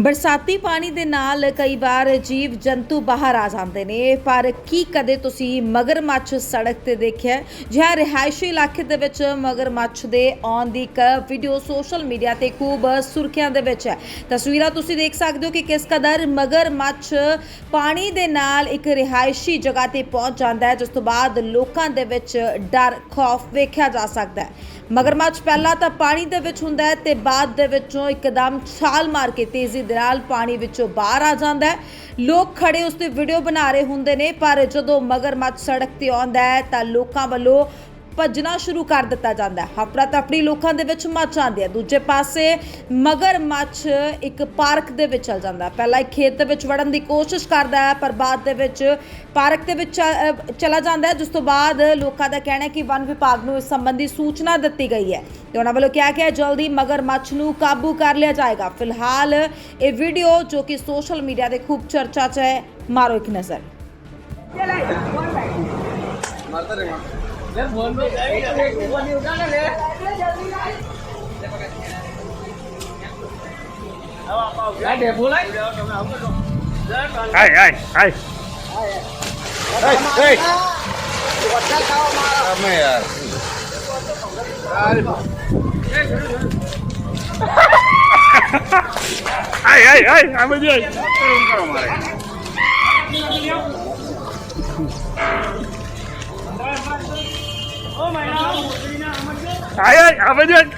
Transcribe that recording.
ਬਰਸਾਤੀ ਪਾਣੀ ਦੇ ਨਾਲ ਕਈ ਵਾਰ ਜੀਵ ਜੰਤੂ ਬਾਹਰ ਆ ਜਾਂਦੇ ਨੇ, ਪਰ ਕੀ ਕਦੇ ਤੁਸੀਂ ਮਗਰਮੱਛ ਸੜਕ ਤੇ ਦੇਖਿਆ ਹੈ? ਜਿਹਾ ਰਿਹਾਇਸ਼ੀ ਇਲਾਕੇ ਦੇ ਵਿੱਚ ਮਗਰਮੱਛ ਦੇ ਆਉਣ ਦੀ ਇੱਕ ਵੀਡੀਓ ਸੋਸ਼ਲ ਮੀਡੀਆ ਤੇ ਖੂਬ ਸੁਰਖੀਆਂ ਦੇ ਵਿੱਚ ਹੈ ਤਸਵੀਰਾਂ ਤੁਸੀਂ ਦੇਖ ਸਕਦੇ ਹੋ ਕਿ ਕਿਸ ਕਦਰ ਮਗਰਮੱਛ ਪਾਣੀ ਦੇ ਨਾਲ ਇੱਕ ਰਿਹਾਇਸ਼ੀ ਜਗ੍ਹਾ ਤੇ ਪਹੁੰਚ ਜਾਂਦਾ ਹੈ, ਜਿਸ ਤੋਂ ਬਾਅਦ ਲੋਕਾਂ ਦੇ ਵਿੱਚ ਡਰ, ਖੌਫ ਵੇਖਿਆ ਜਾ ਸਕਦਾ ਹੈ ਮਗਰਮੱਛ ਪਹਿਲਾਂ ਤਾਂ ਪਾਣੀ ਦੇ ਵਿੱਚ ਹੁੰਦਾ ਹੈ ਤੇ ਬਾਅਦ ਦੇ ਵਿੱਚੋਂ ਇੱਕਦਮ ਛਾਲ ਮਾਰ ਕੇ ਤੇਜ਼ੀ ਦੇ ਨਾਲ ਪਾਣੀ ਵਿੱਚੋਂ ਬਾਹਰ ਆ ਜਾਂਦਾ ਹੈ। ਲੋਕ ਖੜੇ ਉਸ ਤੇ ਵੀਡੀਓ ਬਣਾ ਰਹੇ ਹੁੰਦੇ ਨੇ, ਪਰ ਜਦੋਂ ਮਗਰਮੱਛ ਸੜਕ ਤੇ ਆਉਂਦਾ ਹੈ ਤਾਂ ਲੋਕਾਂ ਵੱਲੋਂ ਭੱਜਣਾ ਸ਼ੁਰੂ ਕਰ ਦਿੱਤਾ ਜਾਂਦਾ ਹੈ। ਹਫੜਾ ਤਫੜੀ ਲੋਕਾਂ ਦੇ ਵਿੱਚ ਮਚ ਆਉਂਦੀ ਹੈ। ਦੂਜੇ ਪਾਸੇ ਮਗਰਮੱਛ ਇੱਕ ਪਾਰਕ ਦੇ ਵਿੱਚ ਚਲ ਜਾਂਦਾ ਹੈ। ਪਹਿਲਾਂ ਇੱਕ ਖੇਤ ਦੇ ਵਿੱਚ ਵੜਨ ਦੀ ਕੋਸ਼ਿਸ਼ ਕਰਦਾ ਹੈ, ਪਰ ਬਾਅਦ ਦੇ ਵਿੱਚ ਪਾਰਕ ਦੇ ਵਿੱਚ ਚਲਾ ਜਾਂਦਾ ਹੈ। ਜਿਸ ਤੋਂ ਬਾਅਦ ਲੋਕਾਂ ਦਾ ਕਹਿਣਾ ਹੈ ਕਿ ਵਨ ਵਿਭਾਗ ਨੂੰ ਇਸ ਸੰਬੰਧੀ ਸੂਚਨਾ ਦਿੱਤੀ ਗਈ ਹੈ ਤੇ ਉਹਨਾਂ ਵੱਲੋਂ ਕਿਹਾ ਗਿਆ ਹੈ ਜਲਦੀ ਮਗਰਮੱਛ ਨੂੰ ਕਾਬੂ ਕਰ ਲਿਆ ਜਾਏਗਾ। ਫਿਲਹਾਲ ਇਹ ਵੀਡੀਓ ਜੋ ਕਿ ਸੋਸ਼ਲ ਮੀਡੀਆ ਤੇ ਖੂਬ ਚਰਚਾ 'ਚ ਹੈ, ਮਾਰੋ ਇੱਕ ਨਜ਼ਰ। ai ai ai ai ai તમે યાર ai ai ai ai mới đi? કરો મારે આયા આ બધું